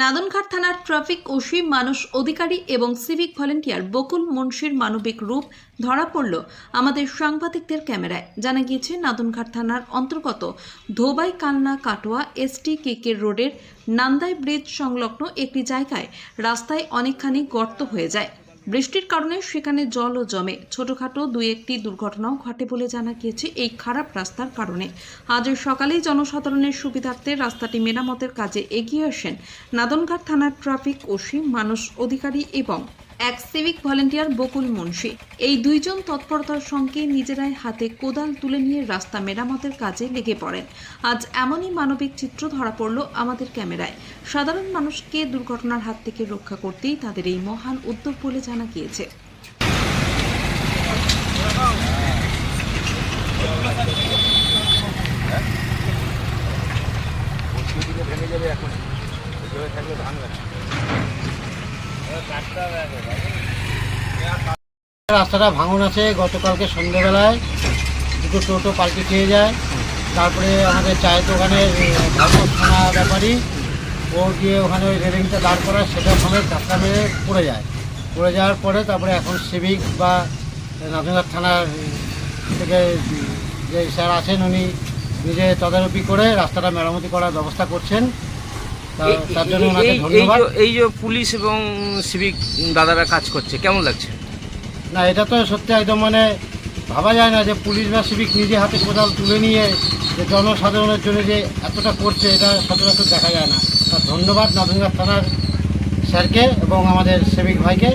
নাদনঘাট থানার traffic OC, মানুষ অধিকারী এবং সিভিক ভলেন্টিয়ার বকুল মুন্সির মানবিক রূপ ধরা পড়ল আমাদের সাংবাদিকদের ক্যামেরায়। জানা গিয়েছে, নাদনঘাট থানার অন্তর্গত ধোবাই কান্না কাটোয়া এসটি কেকে রোডের নান্দাই ব্রিজ সংলগ্ন একটি জায়গায় রাস্তায় অনেকখানি গর্ত হয়ে যায়। বৃষ্টির কারণে সেখানে জলও জমে। ছোটখাটো দুই একটি দুর্ঘটনাও ঘটে বলে জানা গিয়েছে এই খারাপ রাস্তার কারণে। আজ সকালেই জনসাধারণের সুবিধার্থে রাস্তাটি মেরামতের কাজে এগিয়ে আসেন নাদনঘাট থানার ট্রাফিক ওসি মানুষ অধিকারী এবং এক সিভিক ভলেন্টিয়ার বকুল মুন্সি। এই দুইজন তৎপরতার সঙ্গে নিজেরাই হাতে কোদাল তুলে নিয়ে রাস্তা মেরামতের কাজে লেগে পড়েন। আজ এমনই মানবিক চিত্র ধরা পড়ল আমাদের ক্যামেরায়। সাধারণ মানুষকে দুর্ঘটনার হাত থেকে রক্ষা করতেই তাদের এই মহান উদ্যোগ বলে জানা গিয়েছে। রাস্তাটা ভাঙন আছে, গতকালকে সন্ধ্যেবেলায় দুটো টোটো পাল্টে খেয়ে যায়। তারপরে আমাদের চায়ের দোকানের থানা ব্যাপারী, ও গিয়ে ওখানে ওই রেলিংটা দাঁড় করায়, সেটা সমেত ধাক্কা মেরে পড়ে যায়। পড়ে যাওয়ার পরে তারপরে এখন সিভিক বা নাজনঘাট থানার থেকে যে স্যার আছেন, উনি নিজে তদারকি করে রাস্তাটা মেরামতি করার ব্যবস্থা করছেন তা- তার জন্য ওনাকে এই- যে- এই যে পুলিশ এবং সিভিক দাদারা কাজ করছে কেমন লাগছে? না এটা তো সত্যি একদম মানে ভাবা যায় না যে পুলিশ বা সিভিক নিজে হাতে কোদাল তুলে নিয়ে যে জনসাধারণের জন্য যে এতটা করছে এটা সচরাচর দেখা যায় না। তার ধন্যবাদ নাদনঘাট থানার স্যারকে এবং আমাদের সিভিক ভাইকে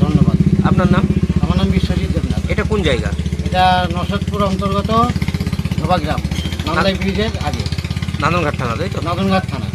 ধন্যবাদ। আপনার নাম? আমার নাম বিশ্বজিৎ দেবনাথ। এটা কোন জায়গা? এটা নসদপুর অন্তর্গত ধোবাগ্রাম নান্দাই ব্রিজের আগে। নান্দনঘাট থানা তাই তো? নাদনঘাট থানা।